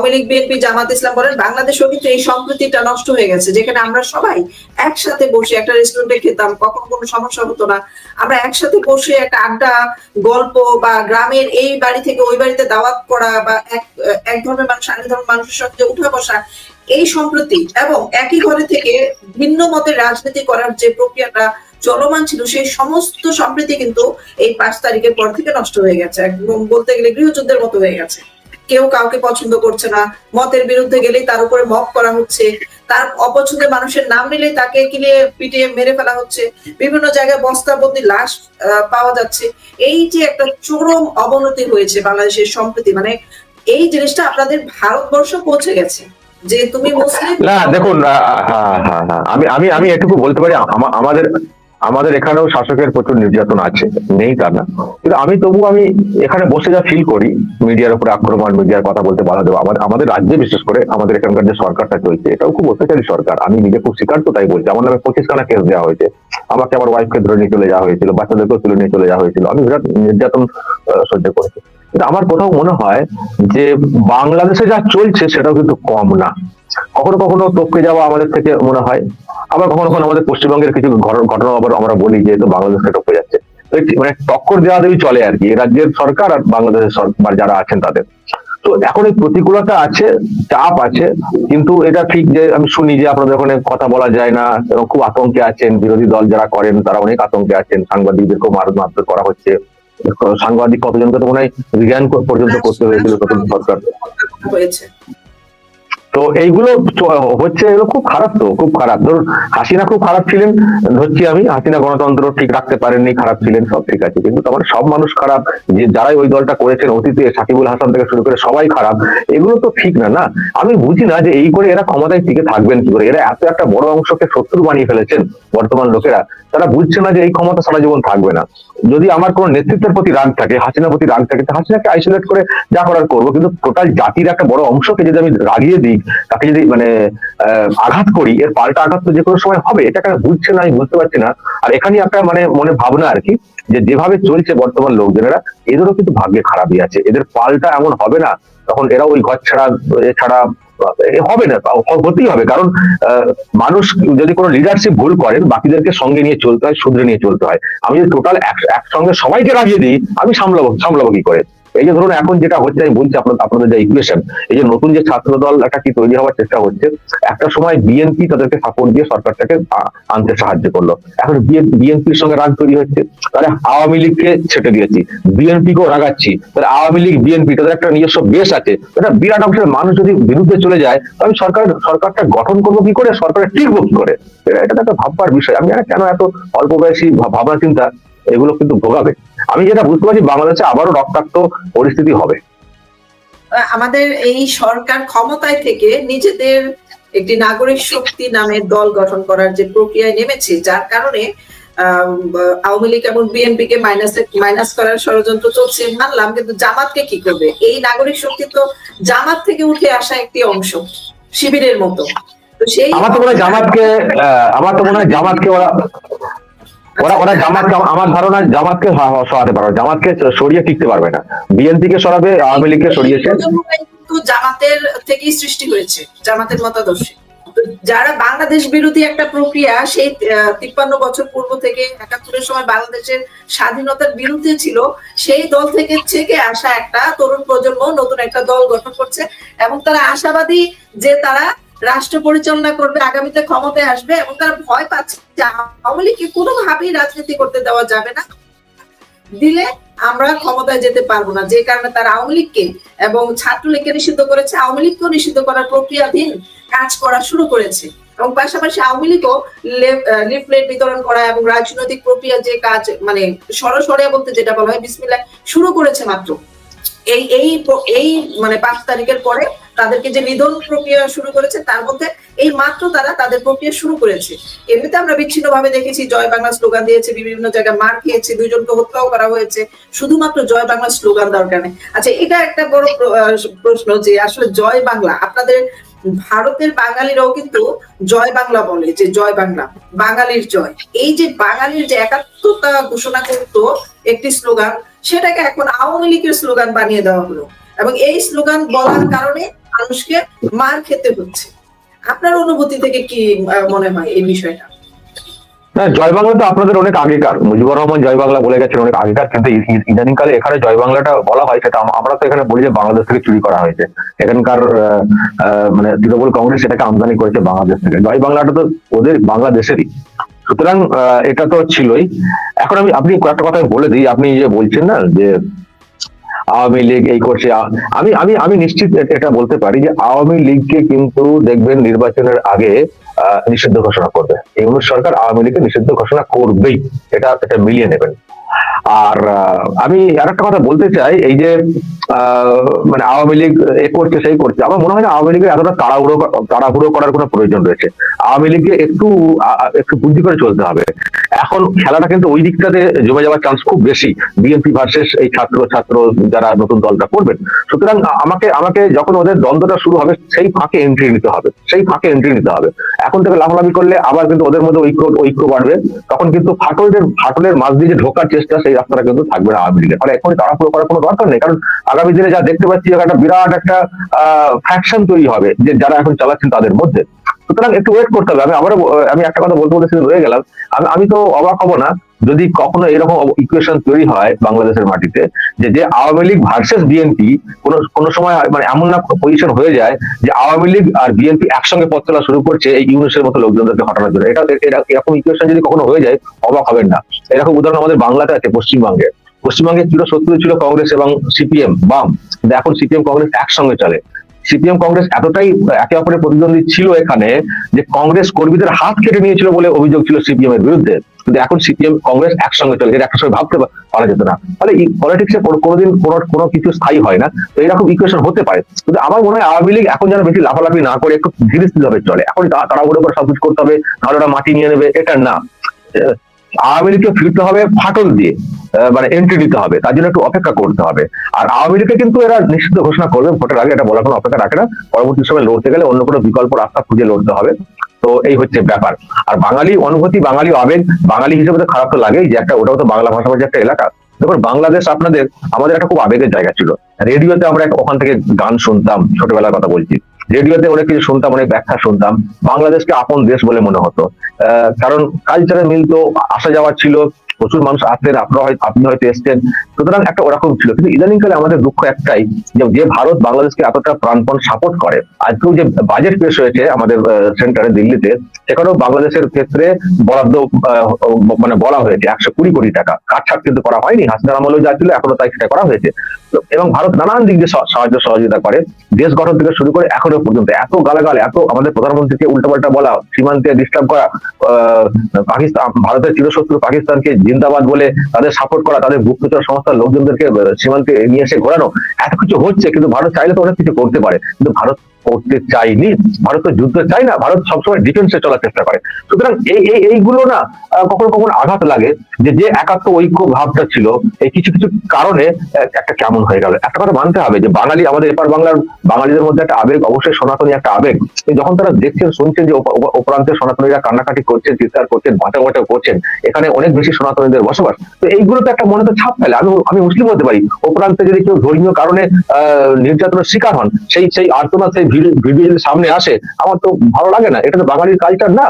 Awami League, BNP, Jamaat ইসলাম বলেন বাংলাদেশেও কিন্তু এই সম্প্রীতিটা নষ্ট হয়ে গেছে। যেখানে আমরা সবাই একসাথে বসে একটা রেস্টুরেন্টে খেতাম, কখন কোনো সমস্যা হতো না। আমরা একসাথে বসে একটা আড্ডা, গল্প বা গ্রামের এই বাড়ি থেকে ওই বাড়িতে দাওয়াত করা বা এক এক ধর্মের মানুষ, আরেক ধর্মের মানুষের সঙ্গে উঠা বসা, এই সম্প্রতি এবং একই ঘরে থেকে ভিন্ন মতের রাজনীতি করার যে প্রক্রিয়াটা চলমান ছিল, সেই সমস্ত সম্প্রীতি কিন্তু এই পাঁচ তারিখের পর থেকে নষ্ট হয়ে গেছে। একদম বলতে গেলে গৃহযুদ্ধের মতো হয়ে গেছে। কেউ কাউকে পছন্দ করছে না। মতের বিরুদ্ধে গেলেই তার উপরে মক করা হচ্ছে। তার অপছন্দের মানুষের নাম নিলেই তাকে কিনে পিটিয়ে মেরে ফেলা হচ্ছে। বিভিন্ন জায়গায় বস্তাবন্দি লাশ পাওয়া যাচ্ছে। এই যে একটা চরম অবনতি হয়েছে বাংলাদেশের সম্প্রতি মানে এই জিনিসটা আপনাদের ভারতবর্ষ পৌঁছে গেছে। যে তুমি মুসলিম না, দেখুন হ্যাঁ হ্যাঁ হ্যাঁ। আমি আমি আমি এটুকু বলতে পারি আমাদের আমাদের এখানেও শাসকের প্রচুর নির্যাতন আছে, নেই তা না। কিন্তু আমি তবু আমি এখানে বসে যা ফিল করি, মিডিয়ার উপরে আক্রমণ, মিডিয়ার কথা বলতে বাধা দেবো আমাদের আমাদের রাজ্যে বিশেষ করে আমাদের এখানকার যে সরকারটা চলছে, এটাও খুব অত্যাচারী সরকার। আমি নিজে খুব স্বীকার তো তাই বলছি। আমার নামে পঁচিশ খানা কেস দেওয়া হয়েছে। আমাকে আমার ওয়াইফকে ধরে নিয়ে চলে যাওয়া হয়েছিল, বাচ্চাদেরকেও তুলে নিয়ে চলে যাওয়া হয়েছিল। আমি বিরাট নির্যাতন সহ্য করেছি। কিন্তু আমার কোথাও মনে হয় যে বাংলাদেশে যা চলছে সেটাও কিন্তু কম না। কখনো কখনো টপকে যাওয়া আমাদের থেকে মনে হয় আবার কখনো কখনো আমাদের পশ্চিমবঙ্গের কিছু ঘটনা আবার আমরা বলি যে বাংলাদেশকে টপকে যাচ্ছে। মানে টক্কর দেওয়া দেওয়াই চলে আর কি রাজ্যের সরকার আর বাংলাদেশের সরকার যারা আছেন তাদের। তো এখন এই প্রতিকূলতা আছে, চাপ আছে, কিন্তু এটা ঠিক যে আমি শুনি যে আপনাদের ওখানে কথা বলা যায় না, এবং খুব আতঙ্কে আছেন, বিরোধী দল যারা করেন তারা অনেক আতঙ্কে আছেন, সাংবাদিকদেরকেও মার মারধর করা হচ্ছে। সাংবাদিক কতজনকে তো মনে হয় রিজাইন পর্যন্ত করতে হয়েছিল সরকার। হয়েছে। তো এইগুলো হচ্ছে এগুলো খুব খারাপ তো, খুব খারাপ। ধরুন, হাসিনা খুব খারাপ ছিলেন, ধরছি আমি, হাসিনা গণতন্ত্র ঠিক রাখতে পারেননি, খারাপ ছিলেন, সব ঠিক আছে। কিন্তু তোমার সব মানুষ খারাপ, যে যারাই ওই দলটা করেছেন, অতীতে সাকিবুল হাসান থেকে শুরু করে সবাই খারাপ, এগুলো তো ঠিক না না? আমি বুঝি না যে এই করে এরা ক্ষমতায় টিকে থাকবেন কি করে? এরা এত একটা বড় অংশকে শত্রু বানিয়ে ফেলেছেন, বর্তমান লোকেরা। তারা বুঝছে না যে এই ক্ষমতা সারা জীবন থাকবে না। যদি আমার কোনো নেতৃত্বের প্রতি রাগ থাকে, হাসিনার প্রতি রাগ থাকে হাসিনাকে আইসোলেট করে যা করার করব। কিন্তু টোটাল জাতির একটা বড় অংশকে যদি আমি রাগিয়ে দিই, তাকে যদি মানে আঘাত করি, এর পাল্টা আঘাত তো যে কোনো সময় হবে, এটা কেন বুঝছে না, আমি বুঝতে পারছি না। আর এখানে একটা মানে মনে ভাবনা আর কি, যে যেভাবে চলছে বর্তমান লোকজনেরা, এদেরও কিন্তু ভাগ্যে খারাপই আছে। এদের পাল্টা এমন হবে না, তখন এরা ওই ঘর ছাড়া এছাড়া এ হবে না হতেই হবে। কারণ মানুষ যদি কোনো লিডারশিপ ভুল করেন, বাকিদেরকে সঙ্গে নিয়ে চলতে হয়, শুধরে নিয়ে চলতে হয়। আমি যদি টোটাল একসঙ্গে সবাইকে রাগিয়ে দিই, আমি সামলাবো সামলাবো কি করে? এই যে ধরুন এখন যেটা হচ্ছে, আমি বলছি আপনাদের আপনাদের যে ইকুয়েশন এই যে নতুন যে ছাত্র দল একটা কি তৈরি হওয়ার চেষ্টা হচ্ছে, একটা সময় বিএনপি তাদেরকে সাপোর্ট দিয়ে সরকারটাকে আনতে সাহায্য করল। এখন বিএনপির সঙ্গে রাগ তৈরি হচ্ছে, তাহলে আওয়ামী লীগকে ছেটে দিয়েছি বিএনপি কেও রাগাচ্ছি, তাহলে আওয়ামী লীগ বিএনপি তাদের একটা নিজস্ব বেশ আছে, এটা বিরাট অংশের মানুষ যদি বিরুদ্ধে চলে যায় আমি সরকার, সরকারটা গঠন করব কি করে? সরকারের টিকবো কি করে? এটা তো একটা ভাববার বিষয়, আমি কেন এত অল্প বয়সী ভাবনা চিন্তা এগুলো কিন্তু ভোগাবে। আমি যেটা বুঝতে পারছি বাংলাদেশে আবারও রক্তাক্ত পরিস্থিতি হবে। আমাদের এই সরকার ক্ষমতায় থেকে নিজেদের একটি নাগরিক শক্তি নামের দল গঠন করার যে প্রক্রিয়ায় নেমেছে যার কারণে আওয়ামী লীগ এবং বিএনপি কে মাইনাস মাইনাস করার ষড়যন্ত্র চলছে। মানলাম কিন্তু জামাতকে কি করবে? এই নাগরিক শক্তি তো জামাত থেকে উঠে আসা একটি অংশ শিবিরের মতো। তো সেই আমার তো মনে হয় জামাতকে আমার তো মনে হয় জামাতকে ওরা ওরা ওরা আমার ধারণা জামাতকে সরাতে পারবে জামাতকে সরিয়ে টিকতে পারবে না। বিএনপি কে সরাবে, আওয়ামী লীগকে সরিয়েছে জামাতের থেকেই সৃষ্টি হয়েছে জামাতের মতাদর্শে। যারা বাংলাদেশ বিরোধী একটা প্রক্রিয়া, সেই তিপ্পান্ন বছর পূর্ব থেকে একাত্তরের সময় বাংলাদেশের স্বাধীনতার বিরুদ্ধে ছিল, সেই দল থেকে থেকে আসা একটা তরুণ প্রজন্ম, নতুন একটা দল গঠন করছে, এবং তারা আশাবাদী যে তারা রাষ্ট্র পরিচালনা করবে, আগামীতে ক্ষমতায় আসবে এবং তারা ভয় পাচ্ছে আওয়ামী লীগকে কোনোভাবেই রাজনীতি করতে দেওয়া যাবে না। দিলে আমরা ক্ষমতায় যেতে পারব না, যে কারণে তারা আওয়ামী লীগকে এবং ছাত্রলীগকে নিষিদ্ধ করেছে। আওয়ামী লীগকেও নিষিদ্ধ করার প্রক্রিয়াধীন কাজ করা শুরু করেছে এবং পাশাপাশি আওয়ামী লীগও লিফলেট বিতরণ করা এবং রাজনৈতিক প্রক্রিয়া যে কাজ মানে সরাসরি বলতে যেটা বলা হয় বিসমিল্লাহ, শুরু করেছে মাত্র। এই এই এই মানে পাঁচ তারিখের পরে তাদেরকে যে নিধন প্রক্রিয়া শুরু করেছে, তার মধ্যে এই মাত্র তারা তাদের প্রক্রিয়া শুরু করেছে। এমনিতে আমরা বিচ্ছিন্ন ভাবে দেখেছি, জয় বাংলা স্লোগান দিয়েছে, বিভিন্ন জায়গায় মার খেয়েছে দুইজনকে হত্যাও করা হয়েছে। শুধুমাত্র জয় বাংলা স্লোগান দেওয়ার কারণে। আচ্ছা এটা একটা বড় প্রশ্ন যে আসলে জয় বাংলা, আপনাদের ভারতের বাঙালিরাও কিন্তু জয় বাংলা বলে, যে জয় বাংলা, বাঙালির জয়। এই যে বাঙালির যে একাত্মতা ঘোষণা করতো একটি স্লোগান, সেটাকে এখন আওয়ামী লীগের স্লোগান বানিয়ে দেওয়া হলো। এবং এই স্লোগান বলার কারণে মানুষকে মার খেতে হচ্ছে। আপনার অনুভূতি থেকে কি মনে হয় এই বিষয়টা? না জয় বাংলা তো আপনাদের অনেক আগেকার। মুজিবুর রহমান জয় বাংলা বলে গেছেন, অনেক আগেকার কিন্তু ইদানিং কালে এখানে জয় বাংলাটা বলা হয় সেটা আমরা তো এখানে বলি যে বাংলাদেশ থেকে চুরি করা হয়েছে। এখানকার মানে তৃণমূল কংগ্রেস সেটাকে আমদানি করেছে বাংলাদেশ থেকে। জয় বাংলাটা তো ওদের বাংলাদেশেরই। সুতরাং এটা তো ছিলই। এখন আমি, আপনি কয়েকটা কথা বলে দিই, আপনি যে বলছেন না যে আওয়ামী লীগ এই করছে। আমি আমি আমি নিশ্চিত এটা বলতে পারি যে আওয়ামী লীগকে কিন্তু দেখবেন নির্বাচনের আগে নিষিদ্ধ ঘোষণা করবে। ইউনুস সরকার আওয়ামী লীগকে নিষিদ্ধ ঘোষণা করবেই। এটা এটা মিলিয়ে নেবেন। আর আমি আর একটা কথা বলতে চাই, এই যে মানে আওয়ামী লীগ এ করছে, সেই করছে। আমার মনে হয় না আওয়ামী লীগের এতটা তাড়াহুড়ো তাড়াহুড়ো করার কোনো প্রয়োজন রয়েছে। আওয়ামী লীগকে একটু একটু বুদ্ধি করে চলতে হবে। এখন খেলাটা কিন্তু ওই দিকটাতে জমে যাওয়ার চান্স খুব বেশি। বিএনপি ভার্সেস এই ছাত্র ছাত্র যারা নতুন দলটা করবেন। সুতরাং আমাকে আমাকে যখন ওদের দ্বন্দ্বটা শুরু হবে, সেই ফাঁকে এন্ট্রি নিতে হবে। সেই ফাঁকে এন্ট্রি নিতে হবে। এখন থেকে লাফালাফি করলে আবার কিন্তু ওদের মধ্যে ঐক্য ঐক্য বাড়বে। তখন কিন্তু ফাটলের ফাটলের মাঝ দিয়ে যে ঢোকার চেষ্টা, সেই রাস্তাটা কিন্তু থাকবে না আওয়ামী লীগের। ফলে এখনই তাড়াহুড়ো করার কোনো দরকার নেই। কারণ আগামী দিনে যা দেখতে পাচ্ছি, একটা বিরাট একটা ফ্যাকশন তৈরি হবে যে যারা এখন চালাচ্ছেন তাদের মধ্যে। সুতরাং একটু ওয়েট করতে হবে। আমি আবারও আমি একটা কথা বলতে বলতে রয়ে গেলাম। আমি আমি তো অবাক হব না যদি কখনো এরকম ইকুয়েশন তৈরি হয় বাংলাদেশের মাটিতে যে যে আওয়ামী লীগ ভার্সেস বিএনপি কোন কোন সময় মানে এমন না পজিশন হয়ে যায় যে আওয়ামী লীগ আর বিএনপি একসঙ্গে পথ চলা শুরু করছে এই ইউনুসের মতো লোকজনদেরকে হটানোর জন্য এটা এরকম ইকুয়েশন যদি কখনো হয়ে যায়, অবাক হবেন না। এরকম উদাহরণ আমাদের বাংলাতে আছে, পশ্চিমবঙ্গে। পশ্চিমবঙ্গে চির শত্রু ছিল কংগ্রেস এবং সিপিএম, বাম। কিন্তু এখন সিপিএম, কংগ্রেস একসঙ্গে চলে। সিপিএম কংগ্রেস এতটাই একে অপরের প্রতিদ্বন্দ্বী ছিল এখানে যে কংগ্রেস কর্মীদের হাত কেটে নিয়েছিল বলে অভিযোগ ছিল সিপিএম এর বিরুদ্ধে। কিন্তু এখন সিপিএম, কংগ্রেস একসঙ্গে চলে একটা সময় ভাবতে পারা যেত না। ফলে পলিটিক্সে কোনোদিন কোনো কোনো কিছু স্থায়ী হয় না। তো এরকম ইকুয়েশন হতে পারে। কিন্তু আমার মনে হয় আওয়ামী লীগ এখন যেন বেশি লাফালাফি না করে, একটু ধীরে স্থির ভাবে চলে। এখন তাড়াহুড়ো করে সবকিছু করতে হবে নাহলে ওরা মাটি নিয়ে নেবে, এটা না। আওয়ামী লীগকে ফিরতে হবে ফাটল দিয়ে মানে এন্ট্রি নিতে হবে, তার জন্য একটু অপেক্ষা করতে হবে। আর আওয়ামী লীগকে কিন্তু এরা নিষিদ্ধ ঘোষণা করবে, ভোটের আগে এটা বলার কোনো অপেক্ষা রাখে না, পরবর্তী সময় লড়তে গেলে অন্য কোনো বিকল্প রাস্তা খুঁজে লড়তে হবে। তো এই হচ্ছে ব্যাপার। আর বাঙালি অনুভূতি, বাঙালি আবেগ, বাঙালি হিসেবে তো খারাপ তো লাগেই যে একটা, ওটাও তো বাংলা ভাষাভাষী একটা এলাকা। দেখুন, বাংলাদেশ আপনাদের, আমাদের একটা খুব আবেগের জায়গা ছিল। রেডিওতে আমরা ওখান থেকে গান শুনতাম, ছোটবেলার কথা বলছি। রেডিওতে অনেক কিছু শুনতাম, অনেক ব্যাখ্যা শুনতাম। বাংলাদেশকে আপন দেশ বলে মনে হতো। কারণ কালচারের মিল তো আসা যাওয়া ছিল। প্রচুর মানুষ আসতেন আপনারা হয়তো আপনি হয়তো এসছেন। সুতরাং একটা ওরকম ছিল। কিন্তু ইদানিংকালে আমাদের দুঃখ একটাই যে ভারত বাংলাদেশকে এতটা প্রাণপণ সাপোর্ট করে, আজকেও যে বাজেট পেশ হয়েছে আমাদের সেন্টারে দিল্লিতে, সেখানেও বাংলাদেশের ক্ষেত্রে বরাদ্দ মানে বলা হয়েছে একশো কুড়ি কোটি টাকা। কাটছাট কিন্তু করা হয়নি হাসিনার আমলেও যা ছিল, এখনও তাই সেটা করা হয়েছে। এবং ভারত নানান দিক দিয়ে সাহায্য সহযোগিতা করে, দেশ গঠন থেকে শুরু করে এখনও পর্যন্ত। এত গালাগাল, এত আমাদের প্রধানমন্ত্রীকে উল্টোপাল্টা বলা, সীমান্তে ডিস্টার্ব করা পাকিস্তান ভারতের চিরশত্রু পাকিস্তানকে জিন্দাবাদ বলে তাদের সাপোর্ট করা, তাদের গুপ্তচর সংস্থার লোকজনদেরকে সীমান্তে নিয়ে এসে ঘোরানো, এত কিছু হচ্ছে, কিন্তু ভারত চাইলে তো অনেক কিছু করতে পারে। কিন্তু ভারত করতে চাইনি ভারত তো যুদ্ধ চাই না, ভারত সবসময় ডিফেন্সে চলার চেষ্টা করে। সুতরাং এই এই, এইগুলো না কখনো কখনো আঘাত লাগে যে যে একাত্ম ঐক্য ভাবটা ছিল, এই কিছু কিছু কারণে একটা কেমন হয়ে গেল। একটা কথা মানতে হবে যে, বাঙালি আমাদের এপার বাংলার, বাঙালিদের মধ্যে একটা আবেগ, অবশ্যই সনাতনী একটা আবেগ। যখন তারা দেখছেন, শুনছেন যে ওপা- সনাতনীরা কান্নাকাটি করছেন চিৎকার করছেন বাঁচা বাঁচা করছেন, এখানে অনেক বেশি সনাতনীদের বসবাস। তো এইগুলো তো একটা মনে তো ছাপ ফেলে। আমি আমি মুসলিম হতে পারি ওপরান্তে যদি কেউ ধর্মীয় কারণে, আহ, নির্যাতনের শিকার হন, সেই সেই আর্তনাদ, সেই ভিডিও সামনে আসে আমার তো ভালো লাগে না। এটা তো বাঙালির কালচার না।